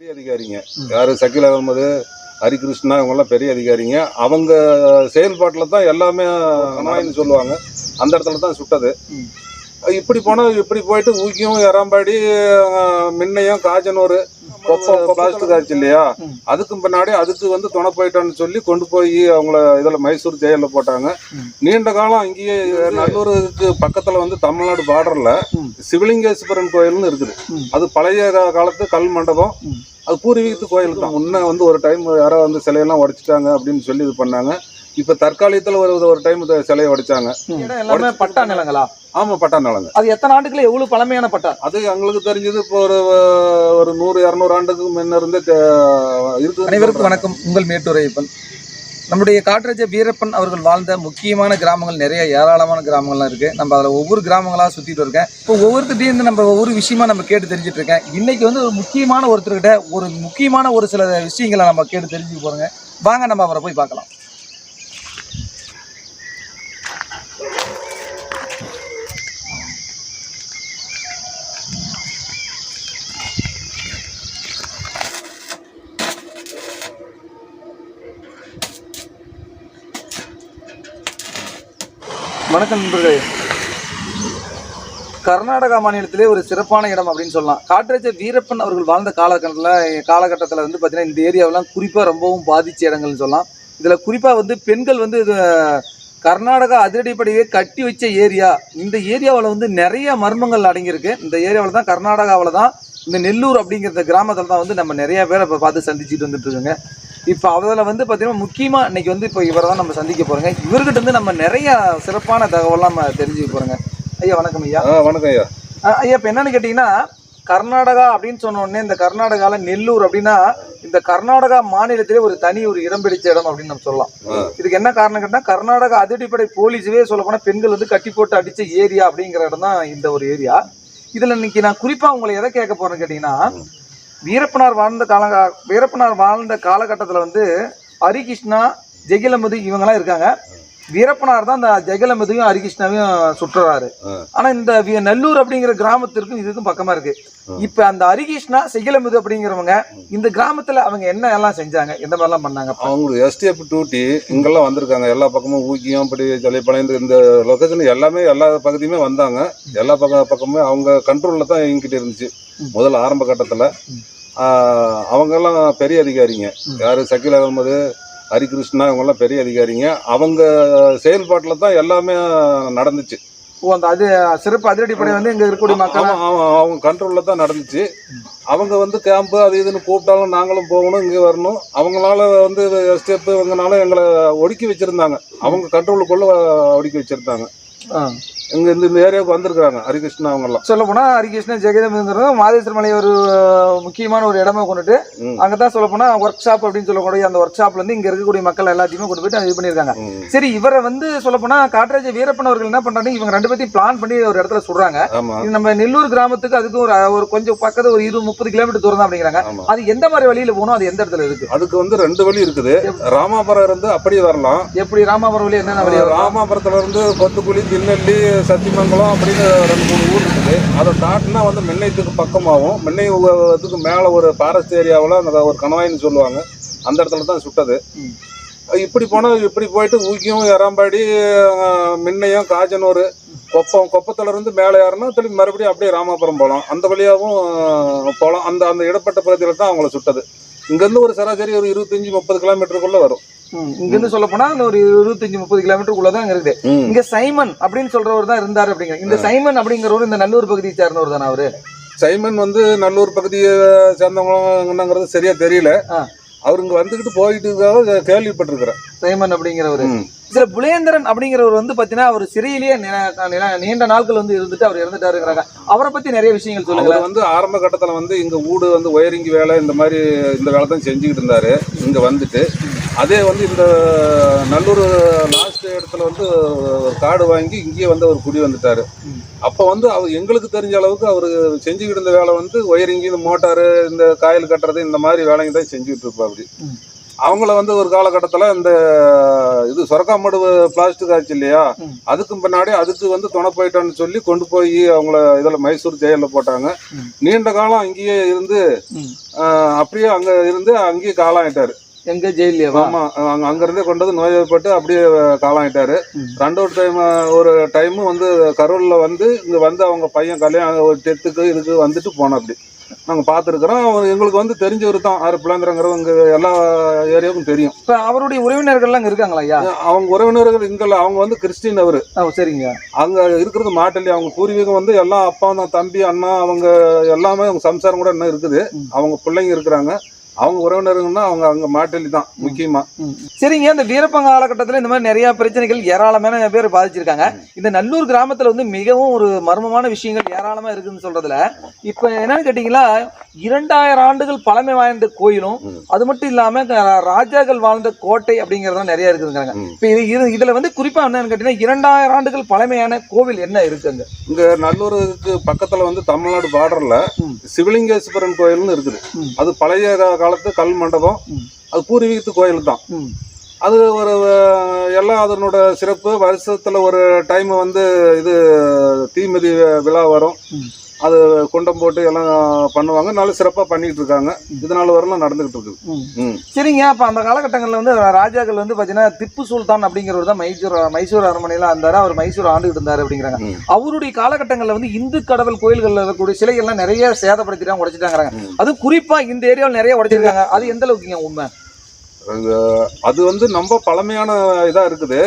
பெரிய அதிகாரிங்க. யாரு? சக்கில் அகமது ஹரிகிருஷ்ணா இவங்கெல்லாம் பெரிய அதிகாரிங்க. அவங்க செயல்பாட்டில் தான் எல்லாமே கணவாயின்னு சொல்லுவாங்க. அந்த இடத்துல தான் சுட்டது. இப்படி போனால் இப்படி போயிட்டு ஊக்கியும் எறாம்பாடி மின்னையும் காஜனூர் கொப்பம் பிளாஸ்டிக் ஆச்சு இல்லையா. அதுக்கும் பின்னாடி அதுக்கு வந்து துணை போயிட்டான்னு சொல்லி கொண்டு போய் அவங்கள இதில் மைசூர் ஜெயிலில் போட்டாங்க. நீண்ட காலம் அங்கேயே நல்லூருக்கு பக்கத்தில் வந்து தமிழ்நாடு பார்டரில். சிவலிங்கேஸ்வரன் கோயில்னு இருக்குது. அது பழைய காலத்து கல் மண்டபம். அது பூர்வீகத்து கோயில் தான் முன்ன வந்து ஒரு டைம் யாரோ வந்து சிலையெல்லாம் உடைச்சிட்டாங்க அப்படின்னு சொல்லி இது பண்ணாங்க இப்ப தற்காலிகத்துல ஒரு ஒரு டைம் சிலையை உடைச்சாங்க. எல்லாமே பட்டா நிலங்களா? ஆமா பட்டா நிலங்க. அது எத்தனை ஆண்டுக்குள்ள எவ்வளவு பழமையான பட்டா? அது எங்களுக்கு தெரிஞ்சது இப்போ ஒரு ஒரு நூறு இரநூறு ஆண்டுக்கு முன்ன இருந்தே இருக்குது. அனைவருக்கும் வணக்கம். உங்கள் மேட்டூர் ஐயப்பன். நம்முடைய காட்டுராஜ வீரப்பன் அவர்கள் வாழ்ந்த முக்கியமான கிராமங்கள் நிறைய ஏராளமான கிராமங்கள்லாம் இருக்கு. நம்ம அதில் ஒவ்வொரு கிராமங்களா சுத்திட்டு இருக்கேன். இப்போ ஒவ்வொருத்திட்டையும் இருந்து நம்ம ஒவ்வொரு விஷயமா நம்ம கேட்டு தெரிஞ்சுட்டு இருக்கேன். இன்னைக்கு வந்து ஒரு முக்கியமான ஒருத்தர்கிட்ட ஒரு முக்கியமான ஒரு சில விஷயங்களை நம்ம கேட்டு தெரிஞ்சுக்க போறோங்க. வாங்க நம்ம அவரை போய் பார்க்கலாம். வணக்கம் நண்பர்களே. கர்நாடகா மாநிலத்திலே ஒரு சிறப்பான இடம் அப்படின்னு சொல்லலாம். காட்டுராஜ வீரப்பன் அவர்கள் வாழ்ந்த காலகட்டத்தில் காலகட்டத்தில் வந்து பார்த்திங்கன்னா இந்த ஏரியாவெலாம் குறிப்பாக ரொம்பவும் பாதித்த இடங்கள்னு சொல்லலாம். இதில் குறிப்பாக வந்து பெண்கள் வந்து இது, கர்நாடகா அதிரடிப்படையே கட்டி வச்ச ஏரியா. இந்த ஏரியாவில் வந்து நிறைய மர்மங்கள் அடங்கியிருக்கு. இந்த ஏரியாவில் தான் கர்நாடகாவில் தான் இந்த நெல்லூர் அப்படிங்கிற கிராமத்தில் தான் வந்து நம்ம நிறைய பேரை இப்போ பார்த்து சந்திச்சுட்டு வந்துட்டுருக்கோங்க இப்போ அதில் வந்து பார்த்தீங்கன்னா முக்கியமாக இன்னைக்கு வந்து இப்போ இவரை தான் நம்ம சந்திக்க போகிறோங்க இவர்கிட்ட இருந்து நம்ம நிறைய சிறப்பான தகவலாம் நம்ம தெரிஞ்சுக்க போகிறோங்க ஐயா வணக்கம் ஐயா. வணக்கம் ஐயா. ஐயா இப்போ என்னன்னு கேட்டிங்கன்னா கர்நாடகா அப்படின்னு சொன்ன உடனே இந்த கர்நாடகாவில் நெல்லூர் அப்படின்னா இந்த கர்நாடகா மாநிலத்திலே ஒரு தனி ஒரு இடம் பிடிச்ச இடம் அப்படின்னு நம்ம சொல்லலாம். இதுக்கு என்ன காரணம் கேட்டால் கர்நாடகா அதிரடிப்படை போலீஸவே சொல்ல போனால் பெண்கள் வந்து கட்டி போட்டு அடிச்ச ஏரியா அப்படிங்கிற இடம் தான் இந்த ஒரு ஏரியா. இதில் இன்னைக்கு நான் குறிப்பாக உங்களை எதை கேட்க போறேன்னு கேட்டிங்கன்னா வீரப்பனார் வாழ்ந்த கால வீரப்பனார் வாழ்ந்த காலகட்டத்தில் வந்து ஹரிகிருஷ்ணா ஜெகிலமது இவங்கெல்லாம் இருக்காங்க. வீரப்பனார் தான் இந்த ஜெகலமதியும் ஹரிகிருஷ்ணாவையும் சுற்றுறாரு. ஆ. ஆனா இந்த நல்லூர் அப்படிங்கிற கிராமத்திற்கும் இதுக்கும் பக்கமா இருக்கு. இப்ப அந்த ஹரிகிருஷ்ணா செகிலமுது அப்படிங்கிறவங்க இந்த கிராமத்துல அவங்க என்ன எல்லாம் செஞ்சாங்க எந்த மாதிரி எல்லாம் பண்ணாங்க அவங்க எஸ்டிஎஃப் டூட்டி இங்கெல்லாம் வந்திருக்காங்க. எல்லா பக்கமும் ஊக்கியம் அப்படி ஜலிப்பாளையம் இந்த- லொக்கேஷன் எல்லாமே எல்லா பகுதியுமே வந்தாங்க. எல்லா பக்க பக்கமுமே அவங்க கண்ட்ரோலில் தான் இயங்கிட்டு இருந்துச்சு. முதல்ல ஆரம்ப கட்டத்தில். அவங்கெல்லாம் பெரிய அதிகாரிங்க. யார்? சக்கில் அகமது ஹரிகிருஷ்ணா இவங்கெல்லாம் பெரிய அதிகாரிங்க. அவங்க செயல்பாட்டில் தான் எல்லாமே நடந்துச்சு. ஓ அந்த அது சிறப்பு அதிரடிப்படை வந்து இங்க இருக்கக்கூடிய மக்கள்? அவங்க கண்ட்ரோலில் தான் நடந்துச்சு. அவங்க வந்து கேம்ப் அது இதுன்னு கூப்பிட்டாலும் நாங்களும் போகணும் இங்கே வரணும். அவங்களால வந்து ஸ்டெப்பு இவங்கனால எங்களை ஒடுக்கி வச்சிருந்தாங்க. அவங்க கண்ட்ரோலுக்குள்ள ஒடுக்கி வச்சிருந்தாங்க. இங்க இந்த இந்த ஏரியாவுக்கு வந்திருக்காங்க ஹரிகிருஷ்ணா அவங்கெல்லாம். சொல்ல போனா ஹரிகிருஷ்ணன் ஜெகதம்ங்கிறது மாதேஸ்வர மலை ஒரு முக்கியமான ஒரு இடமா கொண்டுட்டு ம். அங்கதான் சொல்ல போனா ஒர்க் ஷாப் அப்படின்னு சொல்லக்கூடிய அந்த ஒர்க் ஷாப்ல இருந்து இங்க இருக்கக்கூடிய மக்கள் எல்லாத்தையுமே கொண்டு போயிட்டு இது பண்ணிருக்காங்க ம். சரி இவரை வந்து சொல்ல போனா காட்டுராஜ வீரப்பன் அவர்கள் என்ன பண்றாங்க இவங்க ரெண்டு பேத்தையும் பிளான் பண்ணி ஒரு இடத்துல இது நம்ம நெல்லூர் கிராமத்துக்கு அதுக்கு ஒரு ஒரு கொஞ்சம் பக்கத்து ஒரு இருபது முப்பது கிலோமீட்டர் தூரம் தான் அப்படிங்கிறாங்க. அது எந்த மாதிரி வழியில போகணும்? அது எந்த இடத்துல இருக்கு? அதுக்கு வந்து ரெண்டு வழி இருக்குது. ராமாபுரம் இருந்து அப்படியே வரலாம். எப்படி ராமாபுரம் வழி என்னென்ன வழி ராமாபுரத்துல இருந்து கொத்துக்குழி திண்ணல்லி சத்தியமங்கலம் அப்படின்னு ரெண்டு மூணு ஊர் இருக்குது. அதை தாட்டினா வந்து மென்னைத்துக்கு பக்கமாகவும் மென்னை இதுக்கு மேலே ஒரு ஃபாரஸ்ட் ஏரியாவில் அந்த ஒரு கணவாயின்னு சொல்லுவாங்க. அந்த இடத்துல தான் சுட்டது. இப்படி போனால் இப்படி போயிட்டு ஊக்கியும் எறாம்பாடி மின்னையும் காஜனூர் கொப்பம் கொப்பத்துல இருந்து மேலே ஏறினா திரும்பி மறுபடியும் அப்படியே ராமாபுரம் போகலாம். அந்த வழியாகவும் போகலாம். அந்த அந்த இடப்பட்ட பகுதியில் தான் அவங்கள சுட்டது. இங்கேருந்து ஒரு சராசரி ஒரு இருபத்தஞ்சி முப்பது கிலோமீட்டருக்குள்ளே வரும். ம், இங்க இருந்து சொல்ல போனா ஒரு இருபத்தஞ்சு முப்பது கிலோமீட்டருக்குள்ள தான் இருக்குது. இங்க சைமன் அப்படின்னு சொல்றவர் தான் இருந்தாரு அப்படிங்கிற இந்த சைமன் அப்படிங்கிறவர் இந்த நல்லூர் பகுதியை சேர்ந்தவர் தானே அவரு? சைமன் வந்து நல்லூர் பகுதியை சேர்ந்தவங்கங்கிறது சரியா தெரியல. அவர் இங்க வந்துகிட்டு போயிட்டு இருக்காக கேள்விப்பட்டிருக்கிறேன். சைமன் அப்படிங்கிறவர். இதுல புலேந்திரன் அப்படிங்கிறவர் வந்து பாத்தீங்கன்னா அவர் சிறையிலேயே நீண்ட நாட்கள் வந்து இருந்துட்டு அவர் இறந்துட்டாருங்கிறாங்க. அவரை பத்தி நிறைய விஷயங்கள் சொல்லுங்க வந்து ஆரம்ப கட்டத்துல வந்து இங்க வீடு வந்து ஒயரிங் வேலை இந்த மாதிரி இந்த வேலை தான் செஞ்சுக்கிட்டு இருந்தாரு. இங்க வந்துட்டு அதே வந்து இந்த நல்லூர் லாஸ்ட் இடத்துல வந்து ஒரு காடு வாங்கி இங்கேயே வந்து அவர் குடி வந்துட்டாரு. அப்போ வந்து அவர் எங்களுக்கு தெரிஞ்ச அளவுக்கு அவர் செஞ்சுக்கிட்டு இருந்த வேலை வந்து ஒயரிங் இந்த மோட்டாரு இந்த காயில் கட்டுறது இந்த மாதிரி வேலைங்க தான் செஞ்சுக்கிட்டு இருப்பா அப்படி. அவங்கள வந்து ஒரு காலகட்டத்தில் இந்த இது சொரக்காமடு பிளாஸ்டிக் ஆச்சு இல்லையா. அதுக்கும் பின்னாடி அதுக்கு வந்து துணை போயிட்டான்னு சொல்லி கொண்டு போய் அவங்கள இதில் மைசூர் ஜெயிலில் போட்டாங்க. நீண்ட காலம் அங்கேயே இருந்து அப்படியே அங்கே இருந்து அங்கேயே காலாயிட்டாரு எங்க ஜெயிலியவா ஆமா அங்க அங்கிருந்தே கொண்டு வந்து நோய்வாய்ப்பட்டு அப்படியே காலாயிட்டாரு. ரெண்டாவது டைம் ஒரு டைம் வந்து கரூர்ல வந்து இங்க வந்து அவங்க பையன் கல்யாணம் ஒரு டெத்துக்கு இதுக்கு வந்துட்டு போனோம் அப்படி. நாங்க பார்த்துருக்குறோம். அவர் எங்களுக்கு வந்து தெரிஞ்சவர் தான். ஆறு பிள்ளைங்கிறவங்க இங்க எல்லா ஏரியாவுக்கும் தெரியும். இப்ப அவருடைய உறவினர்கள்லாம் அங்க இருக்காங்களா ஐயா? அவங்க உறவினர்கள் இங்க அவங்க வந்து கிறிஸ்டின் அவரு. ஓ, சரிங்க. அங்க இருக்கிறது மாட்டல்லி அவங்க பூர்வீகம் வந்து எல்லாம் அப்பா தான் தம்பி அண்ணா அவங்க எல்லாமே அவங்க சம்சாரம் கூட இன்னும் இருக்குது. அவங்க பிள்ளைங்க இருக்கிறாங்க. அவங்க உறவினர்கள்னா அவங்க அங்க மாட்டல்லி தான் முக்கியமா சரிங்க இந்த வீரப்பங்க காலகட்டத்தில் இந்த மாதிரி நிறைய பிரச்சனைகள் ஏராளமான பேர் பாதிச்சிருக்காங்க இந்த நல்லூர் கிராமத்துல வந்து மிகவும் ஒரு மர்மமான விஷயங்கள் ஏராளமா இருக்குன்னு சொல்றதுல இப்ப என்னன்னு கேட்டீங்களா இரண்டாயிரம் ஆண்டுகள் பழமை வாய்ந்த கோயிலும். அது மட்டும் இல்லாம ராஜாக்கள் வாழ்ந்த கோட்டை அப்படிங்கறதுலாம் நிறைய இருக்குதுங்கிறாங்க. இப்ப இது இது- இதுல வந்து குறிப்பா என்னன்னு கேட்டீங்கன்னா இரண்டாயிரம் ஆண்டுகள் பழமையான கோவில் என்ன இருக்குங்க இங்க நல்லூருக்கு பக்கத்துல வந்து தமிழ்நாடு பார்டர்ல. சிவலிங்கேஸ்வரன் கோயில்னு இருக்குது. அது பழைய காலத்து கல் மண்டபம். அது பூர்வீகத்து கோயில் தான். அது ஒரு எல்லாம் அதனோட சிறப்பு வருஷத்துல ஒரு டைம் வந்து இது தீமிதி விழா வரும். அது குண்டம் போட்டு எல்லாம் பண்ணுவாங்க. நல்ல சிறப்பா பண்ணிட்டு இருக்காங்க. இதனால வரலாம் நடந்துகிட்டு இருக்குது. ம். ம். சரிங்க. அப்ப அந்த காலகட்டங்கள்ல வந்து ராஜாக்கள் வந்து பாத்தீங்கன்னா திப்பு சுல்தான் அப்படிங்கிறவர் தான் மைசூர் மைசூர் அரண்மனையில இருந்தாரு அவர் மைசூர் ஆண்டுகிட்டு இருந்தாரு அப்படிங்கிறாங்க. அவருடைய காலகட்டங்கள்ல வந்து இந்து கடவுள் கோயில்கள்ல இருக்கக்கூடிய சிலைகள்லாம் நிறைய சேதப்படுத்திட்டாங்க உடைச்சிட்டாங்க ம். அது குறிப்பா இந்த ஏரியாவில் நிறைய உடைச்சிருக்காங்க. அது எந்த அளவுக்குங்க உண்மை? அது வந்து ரொம்ப பழமையான இதா இருக்குது.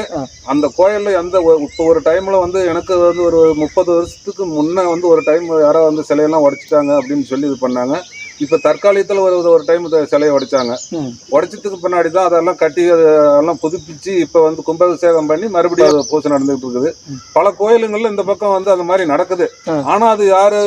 அந்த கோயில்ல எந்த இப்போ ஒரு டைம்ல வந்து எனக்கு வந்து ஒரு முப்பது வருஷத்துக்கு முன்ன வந்து ஒரு டைம் யாரோ வந்து சிலையெல்லாம் உடைச்சிட்டாங்க அப்படின்னு சொல்லி இது பண்ணாங்க இப்போ தற்காலிகத்தில் ஒரு ஒரு டைம் சிலையை உடைச்சாங்க. உடைச்சதுக்கு பின்னாடி தான் அதெல்லாம் கட்டி அது எல்லாம் புதுப்பிச்சு இப்போ வந்து கும்பாபிஷேகம் பண்ணி மறுபடியும் அது பூஜை நடந்துகிட்டு இருக்குது. பல கோயிலுங்கள்ல இந்த பக்கம் வந்து அந்த மாதிரி நடக்குது ஆ. ஆனா அது யாரு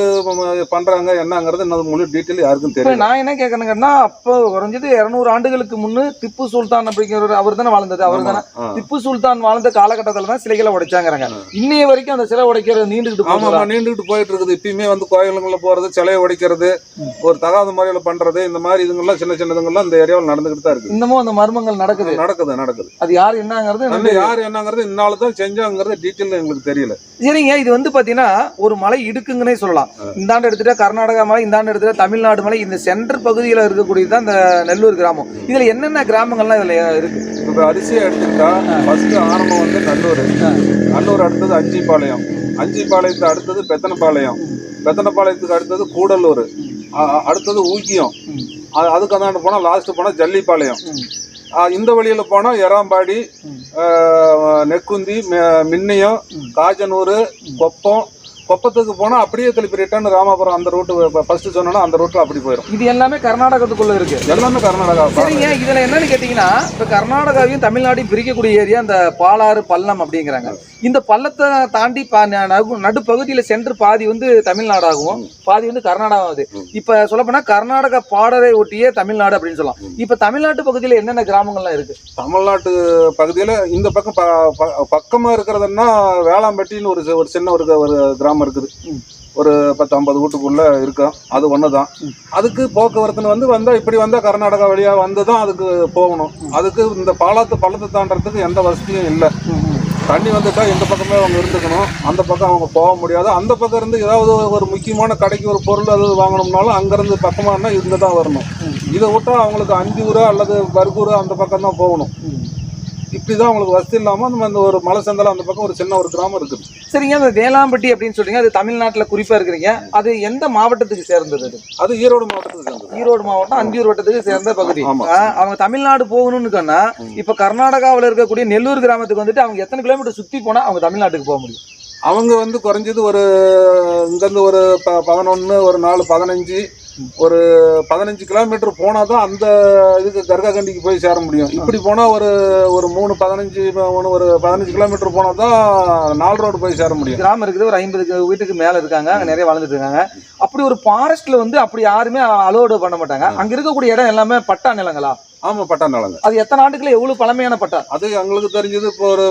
பண்றாங்க என்னங்கிறது இன்னும் முழு டீட்டெயில் யாருக்கும் தெரியல நான் என்ன கேட்கணுங்கன்னா அப்போ குறைஞ்சது இருநூறு ஆண்டுகளுக்கு முன்னு திப்பு சுல்தான் அப்படிங்கிற அவர் தானே வாழ்ந்தது அவர் தானே. திப்பு சுல்தான் வாழ்ந்த காலகட்டத்துல தான் சிலைகளை உடைச்சாங்கிறாங்க இன்னைய வரைக்கும் அந்த சிலை உடைக்கிறது நீண்டுகிட்டு ஆமா போகுது ஆமா நீண்டுகிட்டு போயிட்டு இருக்குது இப்பயுமே வந்து கோயிலுங்களில் போறது சிலையை உடைக்கிறது. ஒரு தகாத முறையில பண்றது இந்த மாதிரி இதுங்கெல்லாம் சின்ன சின்னதுங்கெல்லாம் இந்த ஏரியாவில் நடந்துகிட்டு தான் இருக்குது. இன்னமும் அந்த மர்மங்கள் நடக்குது? நடக்குது நடக்குது. அது யார் என்னங்கிறது யார் என்னங்கிறது இந்நாள் தான் செஞ்சாங்கிறது டீட்டெயில் எங்களுக்கு தெரியல. சரிங்க இது வந்து பாத்தீங்கன்னா ஒரு மலை இடுக்குங்கன்னே சொல்லலாம். இந்தாண்டு எடுத்துட்டா கர்நாடகா மலை இந்தாண்டு எடுத்துட்டா தமிழ்நாடு மலை இந்த சென்டர் பகுதியில் இருக்கக்கூடியது தான் இந்த நெல்லூர் கிராமம். இதுல என்னென்ன கிராமங்கள்லாம் இதுல இருக்கு? இப்போ அரிசியை எடுத்துக்கிட்டா ஃபர்ஸ்ட் ஆரம்பம் வந்து நல்லூர் நல்லூர் அடுத்தது அஞ்சிபாளையம். அஞ்சிபாளையத்து அடுத்தது பெத்தனப்பாளையம். பெத்தனப்பாளையத்துக்கு அடுத்தது கூடலூர். அடுத்தது ஊக்கியம். அதுக்கு அந்தாண்டு போனால் லாஸ்ட் போனால் ஜல்லிப்பாளையம். இந்த வழியில் போனால் எறாம்பாடி நெக்குந்தி மின்னியம். காஜனூர் கொப்பம் கொப்பத்துக்கு போனால் அப்படியே திருப்பி ரிட்டர்ன் ராமாபுரம் அந்த ரூட்டு ஃபர்ஸ்ட் சொன்னோன்னா அந்த ரூட்டில் அப்படி போயிடும் இது எல்லாமே கர்நாடகத்துக்குள்ள இருக்கு. எல்லாமே கர்நாடகா சரிங்க இதுல என்னன்னு கேட்டீங்கன்னா இப்ப கர்நாடகாவையும் தமிழ்நாடையும் பிரிக்கக்கூடிய ஏரியா இந்த பாலாறு பள்ளம் அப்படிங்கிறாங்க. இந்த பள்ளத்தை தாண்டி நடுப்பகுதியில சென்று பாதி வந்து தமிழ்நாடாகவும் பாதி வந்து கர்நாடகா ஆகுது ம். இப்ப சொல்ல போனா கர்நாடக பாடரை ஒட்டியே தமிழ்நாடு அப்படின்னு சொல்லலாம். இப்ப தமிழ்நாட்டு பகுதியில என்னென்ன கிராமங்கள்லாம் இருக்கு? தமிழ்நாட்டு பகுதியில் இந்த பக்கம் ப ப- பக்கமா இருக்கிறதுன்னா வேளாம்பட்டின்னு ஒரு ஒரு சின்ன ஒரு ஒரு கிராமம் இருக்குது. ஒரு பத்து ஐம்பது வீட்டுக்குள்ளே இருக்கும் அது ஒன்று தான் அதுக்கு போக்குவரத்துன்னு வந்து வந்தால் இப்படி வந்தால் கர்நாடகா வழியாக வந்து தான் அதுக்கு போகணும். அதுக்கு இந்த பாலாத்து பள்ளத்தை தாண்டறதுக்கு எந்த வசதியும் இல்லை. தண்ணி வந்துட்டா இந்த பக்கமே அவங்க இருந்துக்கணும். அந்த பக்கம் அவங்க போக முடியாது. அந்த பக்கம் இருந்து ஏதாவது ஒரு முக்கியமான கடைக்கு ஒரு பொருள் அது வாங்கணும்னாலும் அங்கேருந்து பக்கமானா இங்கே தான் வரணும். இதை விட்டால் அவங்களுக்கு அஞ்சூரா அல்லது பர்கூரா அந்த பக்கம் தான் போகணும். இப்படி தான் அவங்களுக்கு வசதி இல்லாமல் அந்த அந்த ஒரு மலை சந்தல அந்த பக்கம் ஒரு சின்ன ஒரு கிராமம் இருக்குது. சரிங்க அந்த வேளாம்பட்டி அப்படின்னு சொல்றீங்க அது தமிழ்நாட்டுல குறிப்பா இருக்கிறீங்க. அது எந்த மாவட்டத்துக்கு சேர்ந்தது அது? அது ஈரோடு மாவட்டத்துக்கு சேர்ந்தது. ஈரோடு மாவட்டம் அந்தியூர் வட்டத்துக்கு சேர்ந்த பகுதி. அவங்க தமிழ்நாடு போகணும்னு சொன்னா இப்ப கர்நாடகாவுல இருக்கக்கூடிய நெல்லூர் கிராமத்துக்கு வந்துட்டு அவங்க எத்தனை கிலோமீட்டர் சுத்தி போனா அவங்க தமிழ்நாட்டுக்கு போக முடியும்? அவங்க வந்து குறைஞ்சது ஒரு இங்கேருந்து ஒரு ப பதினொன்று ஒரு நாலு பதினஞ்சு ஒரு பதினஞ்சு கிலோமீட்டர் போனால் தான் அந்த இதுக்கு கர்காகண்டிக்கு போய் சேர முடியும். இப்படி போனால் ஒரு ஒரு மூணு பதினஞ்சு மூணு ஒரு பதினஞ்சு கிலோமீட்டர் போனால் தான் நாலு ரோடு போய் சேர முடியும். கிராமம் இருக்குது ஒரு ஐம்பது வீட்டுக்கு மேலே இருக்காங்க அங்கே நிறைய வளர்ந்துட்டு இருக்காங்க. அப்படி ஒரு ஃபாரஸ்ட்டில் வந்து அப்படி யாருமே அலோடு பண்ண மாட்டாங்க. அங்கே இருக்கக்கூடிய இடம் எல்லாமே பட்டா நிலங்களா? ஆமா பட்டா நிலங்க அது. எத்தனை ஆண்டுக்குள்ள எவ்வளவு பழமையான பட்டா அது எங்களுக்கு தெரிஞ்சது இப்போ ஒரு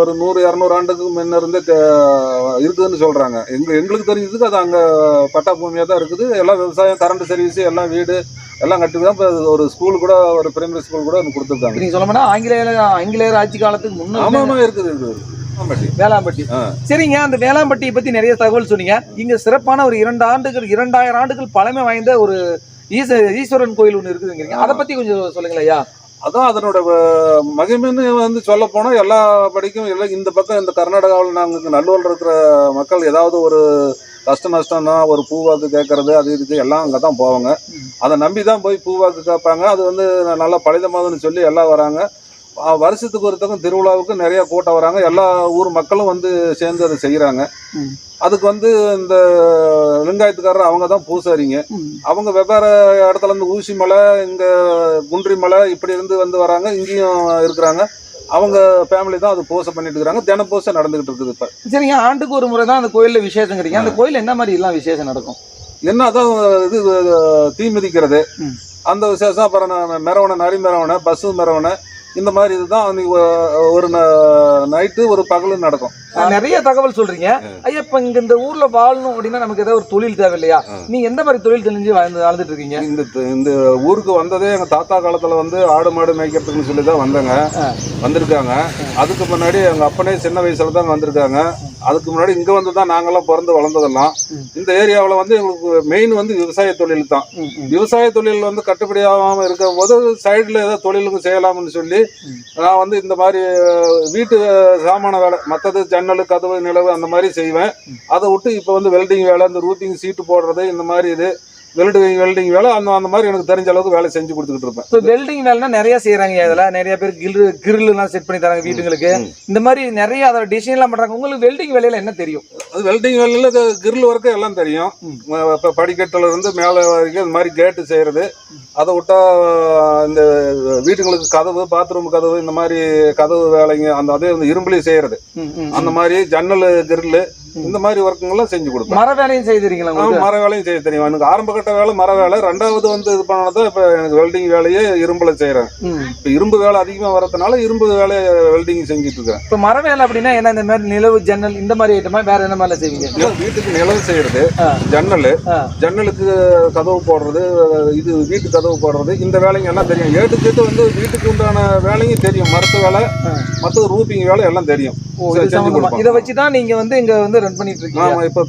ஒரு நூறு இரநூறு ஆண்டுக்கு முன்ன இருந்தே இருக்குதுன்னு சொல்றாங்க. எங்க எங்களுக்கு தெரிஞ்சதுக்கு அது அங்க பட்டா பூமியா தான் இருக்குது. எல்லாம் விவசாயம் கரண்ட் சர்வீஸ் எல்லாம் வீடு எல்லாம் கட்டி தான் இப்போ ஒரு ஸ்கூல் கூட ஒரு பிரைமரி ஸ்கூல் கூட கொடுத்துருக்காங்க. நீங்க சொல்ல போனா ஆங்கிலேயர் ஆங்கிலேயர் ஆட்சி காலத்துக்கு ஆமா முன்னாடி ஆமா இருக்குது இருக்குது வேளாம்பட்டி. சரிங்க அந்த வேளாம்பட்டியை பத்தி நிறைய தகவல் சொன்னீங்க. இங்க சிறப்பான ஒரு இரண்டு ஆண்டுகள் இரண்டாயிரம் ஆண்டுகள் பழமை வாய்ந்த ஒரு ஈச ஈஸ்வரன் கோயில் ஒன்று இருக்குதுங்கிறீங்க அதை பத்தி கொஞ்சம் சொல்லுங்களேன் ஐயா. அதான் அதனோட மகிமைன்னு வந்து சொல்ல போனால் எல்லா படிக்கும் எல்லாம் இந்த பக்கம் இந்த கர்நாடகாவில் நாங்கள் நல்லூரில் இருக்கிற மக்கள் ஏதாவது ஒரு கஷ்ட நஷ்டம்னா ஒரு பூவாக்கு கேட்கறது அது இதுக்கு எல்லாம் அங்கே தான் போவாங்க. அதை நம்பி தான் போய் பூவாக்கு கேட்பாங்க அது வந்து நல்லா பலிதமாகுதுன்னு சொல்லி எல்லாம் வராங்க. வருஷத்துக்கு ஒருத்தக்கும் திருவிழாவுக்கு நிறைய கூட்டம் வராங்க. எல்லா ஊர் மக்களும் வந்து சேர்ந்து அதை செய்கிறாங்க. அதுக்கு வந்து இந்த லிங்காயத்துக்காரர் அவங்க தான் பூசாரிங்க. அவங்க வெவ்வேறு இடத்துல இருந்து ஊசி மலை இங்கே குன்றி மலை இப்படி இருந்து வந்து வராங்க. இங்கேயும் இருக்கிறாங்க. அவங்க ஃபேமிலி தான் அது பூசை பண்ணிட்டு இருக்கிறாங்க. தின பூசை நடந்துகிட்டு இருக்குது இப்போ. சரிங்க ஆண்டுக்கு ஒரு முறை தான் அந்த கோயில்ல விசேஷங்கிறீங்க? அந்த கோயில் என்ன மாதிரி எல்லாம் விசேஷம் நடக்கும்? என்ன அதான் இது தீ மிதிக்கிறது. அந்த விசேஷம் அப்புறம் மெரவனை நரி மெரவனை பஸ்ஸு மெரவனை இந்த மாதிரி இதுதான் அன்னைக்கு ஒரு நைட்டு ஒரு பகலும் நடக்கும். நிறைய தகவல் சொல்றீங்க. ஐயா இப்ப இங்க இந்த ஊர்ல வாழணும் அப்படின்னா நமக்கு ஏதாவது ஒரு தொழில் தேவை இல்லையா நீங்க எந்த மாதிரி தொழில் தெரிஞ்சு வாழ்ந்து வாழ்ந்துட்டு இருக்கீங்க? இந்த இந்த ஊருக்கு வந்ததே எங்க தாத்தா காலத்துல வந்து ஆடு மாடு மேய்க்கிறதுக்குன்னு சொல்லி தான் வந்தாங்க வந்திருக்காங்க. அதுக்கு முன்னாடி எங்க அப்பனே சின்ன வயசுல தான் வந்திருக்காங்க. அதுக்கு முன்னாடி இங்க வந்து தான் நாங்கெல்லாம் பிறந்து வளர்ந்ததெல்லாம். இந்த ஏரியாவில் வந்து எங்களுக்கு மெயின் வந்து விவசாய தொழில் தான். விவசாய தொழில் வந்து கட்டுப்படியாகாம இருக்கும் போது சைடுல ஏதோ தொழிலுக்கு செய்யலாம்னு சொல்லி. நான் வந்து இந்த மாதிரி வீட்டு சாமான வேலை மற்றது ஜன்னல் கதவு நிலவு அந்த மாதிரி செய்வேன். அதை விட்டு இப்போ வந்து வெல்டிங் வேலை இந்த ரூட்டிங் சீட்டு போடுறது இந்த மாதிரி இது. வெல்டிங் வெல்டிங் வேலை அந்த அந்த மாதிரி எனக்கு தெரிஞ்ச அளவுக்கு வேலை செஞ்சு கொடுத்துக்கிட்டு இருப்பேன். இப்போ வெல்டிங் வேலைனா நிறைய செய்யறாங்க இதுல. நிறைய பேர் கிரில் கிரில் எல்லாம் செட் பண்ணி தராங்க வீட்டுங்களுக்கு. இந்த மாதிரி நிறைய அதோட டிசைன் எல்லாம் பண்றாங்க. உங்களுக்கு வெல்டிங் வேலையில என்ன தெரியும்? அது வெல்டிங் வேலையில் கிரில் ஒர்க்கு எல்லாம் தெரியும். இப்போ படிக்கட்டுல இருந்து மேலே வரைக்கும் இந்த மாதிரி கேட்டு செய்கிறது அதை விட்டா இந்த வீட்டுங்களுக்கு கதவு பாத்ரூம் கதவு இந்த மாதிரி கதவு வேலைங்க அந்த அதே வந்து இரும்புலையும் செய்கிறது அந்த மாதிரி ஜன்னல் கிரில் இந்த மாதிரி ஒர்க்குங்கெல்லாம் செஞ்சு கொடுப்பேன். மர வேலையும் செய்திருக்கீங்களா மர வேலையும் செய்ய தெரியும் எனக்கு ஆரம்ப கட்ட வேலை மர வேலை ரெண்டாவது வந்து இது பண்ணதான் இப்போ எனக்கு வெல்டிங் வேலையே இரும்புல செய்கிறேன். இப்போ இரும்பு வேலை அதிகமாக வரதுனால இரும்பு வேலையை வெல்டிங் செஞ்சுட்டு இருக்கிறேன். இப்போ மர வேலை அப்படின்னா என்ன இந்த மாதிரி நிலவு ஜன்னல் இந்த மாதிரி ஐட்டமா வேற என்ன மாதிரிலாம் செய்வீங்க? வீட்டுக்கு நிலவு செய்கிறது ஆ. ஜன்னல். ஜன்னலுக்கு கதவு போடுறது இது வீட்டு கதவு போடுறது இந்த வேலைங்க எல்லாம் தெரியும். ஏட்டு கேட்டு வந்து வீட்டுக்கு உண்டான வேலையும் தெரியும். மருத்துவ வேலை. மற்ற ரூபிங் வேலை எல்லாம் தெரியும். இது வச்சு தான் நீங்க வந்து இங்க வந்து ரன் பண்ணிட்டு இருக்கீங்க இப்போ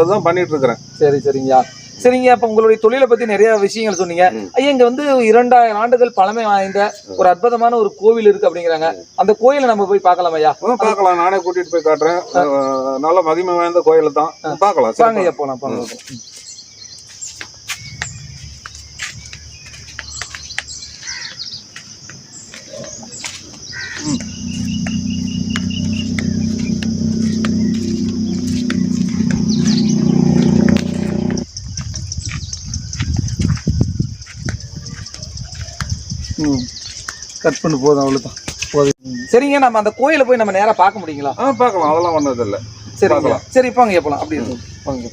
அதுதான் பண்ணிட்டு இருக்கிறேன். சரி சரிங்கய்யா. சரிங்க அப்ப உங்களுடைய தொழிலை பத்தி நிறைய விஷயங்கள் சொன்னீங்க. ஐயா இங்க வந்து இரண்டாயிரம் ஆண்டுகள் பழமை வாய்ந்த ஒரு அற்புதமான ஒரு கோவில் இருக்கு அப்படிங்கிறாங்க. அந்த கோயிலை நம்ம போய் பார்க்கலாம் ஐயா? பார்க்கலாம். நானே கூட்டிட்டு போய் காட்டுறேன். நல்ல மகிமை வாய்ந்த கோயில் தான் பார்க்கலாம். ஐயா போலாம் போலாம். கட் பண்ணு போதும் அவ்வளோதான் போதும். சரிங்க நம்ம அந்த கோயிலை போய் நம்ம நேரா பார்க்க முடியுங்களா? ஆ பார்க்கலாம். அதெல்லாம் ஒன்றும் இல்லை. பார்க்கலாம். சரி போங்க போலாம். அப்படி இருக்கும். வாங்க.